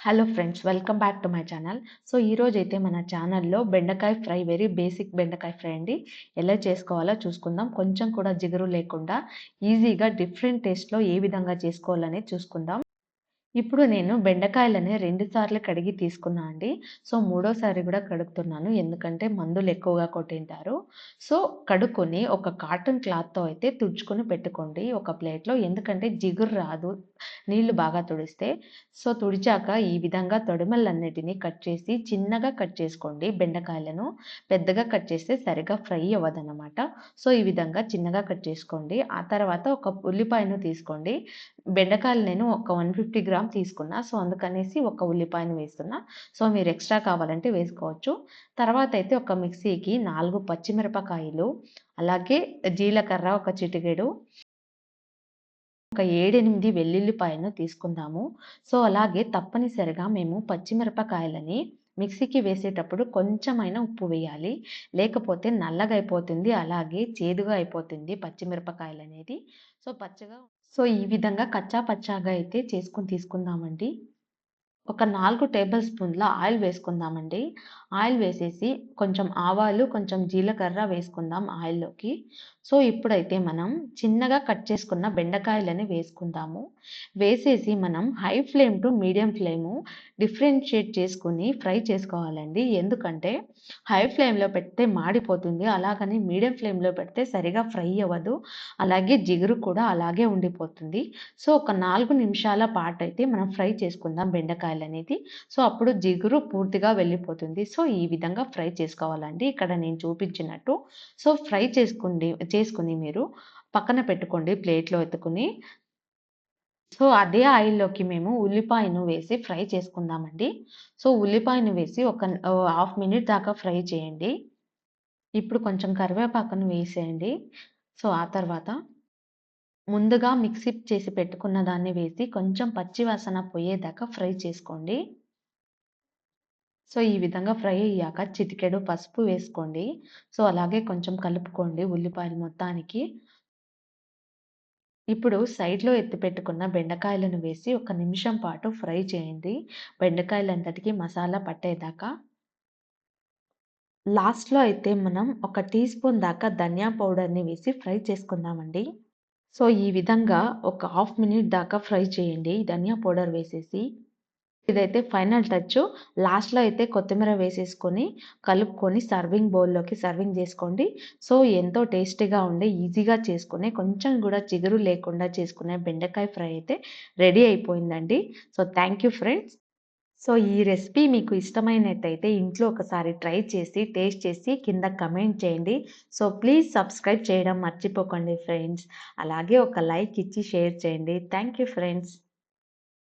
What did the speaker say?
Hello friends welcome back to my channel so ఈరోజు అయితే మన ఛానల్లో బెండకాయ ఫ్రై వెరీ బేసిక్ బెండకాయ ఫ్రై అండి. ఎలా చేసుకోవాలో చూసుకుందాం. కొంచెం కూడా జిగురు లేకుండా ఈజీగా డిఫరెంట్ టేస్ట్లో ఏ విధంగా చేసుకోవాలని చూసుకుందాం. ఇప్పుడు నేను బెండకాయలని రెండు సార్లు కడిగి తీసుకున్నా అండి. సో మూడోసారి కూడా కడుగుతున్నాను. ఎందుకంటే మందులు ఎక్కువగా కొట్టింటారు. సో కడుక్కొని ఒక కాటన్ క్లాత్తో అయితే తుడుచుకొని పెట్టుకోండి. ఒక ప్లేట్లో ఎందుకంటే జిగురు రాదు. నీళ్ళు బాగా తుడిస్తే సో తుడిచాక ఈ విధంగా తొడిమలన్నిటిని కట్ చేసి చిన్నగా కట్ చేసుకోండి. బెండకాయలను పెద్దగా కట్ చేస్తే సరిగా ఫ్రై అవ్వదన్నమాట. సో ఈ విధంగా చిన్నగా కట్ చేసుకోండి. ఆ తర్వాత ఒక ఉల్లిపాయను తీసుకోండి. బెండకాయలు నేను ఒక వన్ ఫిఫ్టీ గ్రామ్ తీసుకున్నా సో అందుకనేసి ఒక ఉల్లిపాయను వేస్తున్నా. సో మీరు ఎక్స్ట్రా కావాలంటే వేసుకోవచ్చు. తర్వాత అయితే ఒక మిక్సీకి నాలుగు పచ్చిమిరపకాయలు అలాగే జీలకర్ర ఒక చిటికెడు ఒక ఏడెనిమిది వెల్లుల్లిపాయను తీసుకుందాము. సో అలాగే తప్పనిసరిగా మేము పచ్చిమిరపకాయలని మిక్సీకి వేసేటప్పుడు కొంచెమైన ఉప్పు వేయాలి. లేకపోతే నల్లగా అయిపోతుంది అలాగే చేదుగా అయిపోతుంది పచ్చిమిరపకాయలు అనేది. సో పచ్చగా సో ఈ విధంగా కచ్చా పచ్చాగా అయితే చేసుకొని తీసుకుందామండి. ఒక నాలుగు టేబుల్ స్పూన్ల ఆయిల్ వేసుకుందామండి. ఆయిల్ వేసేసి కొంచెం ఆవాలు కొంచెం జీలకర్ర వేసుకుందాం ఆయిల్లోకి. సో ఇప్పుడైతే మనం చిన్నగా కట్ చేసుకున్న బెండకాయలని వేసుకుందాము. వేసేసి మనం high flame to medium flame differentiate చేసుకుని ఫ్రై చేసుకోవాలండి. ఎందుకంటే హై ఫ్లేమ్లో పెడితే మాడిపోతుంది. అలాగని మీడియం ఫ్లేమ్లో పెడితే సరిగా ఫ్రై అవ్వదు. అలాగే జిగురు కూడా అలాగే ఉండిపోతుంది. సో ఒక నాలుగు నిమిషాల పాటు అయితే మనం ఫ్రై చేసుకుందాం బెండకాయలు అనేది సో అప్పుడు జిగురు పూర్తిగా వెళ్ళిపోతుంది. సో ఈ విధంగా ఫ్రై చేసుకోవాలండి. ఇక్కడ నేను చూపించినట్టు. సో ఫ్రై చేసుకుండి చేసుకుని మీరు పక్కన పెట్టుకోండి ప్లేట్లో ఎత్తుకుని. సో అదే ఆయిల్లోకి మేము ఉల్లిపాయను వేసి ఫ్రై చేసుకుందామండి. సో ఉల్లిపాయను వేసి ఒక హాఫ్ మినిట్ దాకా ఫ్రై చేయండి. ఇప్పుడు కొంచెం కరివేపాకును వేసేయండి. సో ఆ తర్వాత ముందుగా మిక్సీ చేసి పెట్టుకున్న దాన్ని వేసి కొంచెం పచ్చి వాసన పోయేదాకా ఫ్రై చేసుకోండి. సో ఈ విధంగా ఫ్రై అయ్యాక చిటికెడు పసుపు వేసుకోండి. సో అలాగే కొంచెం కలుపుకోండి ఉల్లిపాయలు మొత్తానికి. ఇప్పుడు సైడ్లో ఎత్తి పెట్టుకున్న బెండకాయలను వేసి ఒక నిమిషం పాటు ఫ్రై చేయండి. బెండకాయలంతటికి మసాలా పట్టేదాకా. లాస్ట్లో అయితే మనం ఒక టీ స్పూన్ దాకా ధనియా పౌడర్ని వేసి ఫ్రై చేసుకుందామండి. సో ఈ విధంగా ఒక హాఫ్ మినిట్ దాకా ఫ్రై చేయండి. ధనియా పౌడర్ వేసేసి. ఇదైతే ఫైనల్ టచ్. లాస్ట్లో అయితే కొత్తిమీర వేసేసుకొని కలుపుకొని సర్వింగ్ బౌల్లోకి సర్వింగ్ చేసుకోండి. సో ఎంతో టేస్టీగా ఉండే ఈజీగా చేసుకునే కొంచెం కూడా చిగురు లేకుండా చేసుకునే బెండకాయ ఫ్రై అయితే రెడీ అయిపోయిందండి. So thank you friends so ఈ రెసిపీ మీకు ఇష్టమైనట్టయితే ఇంట్లో ఒకసారి ట్రై చేసి టేస్ట్ చేసి కింద కమెంట్ చేయండి. సో ప్లీజ్ సబ్స్క్రైబ్ చేయడం మర్చిపోకండి ఫ్రెండ్స్ అలాగే ఒక లైక్ ఇచ్చి షేర్ చేయండి. Thank you friends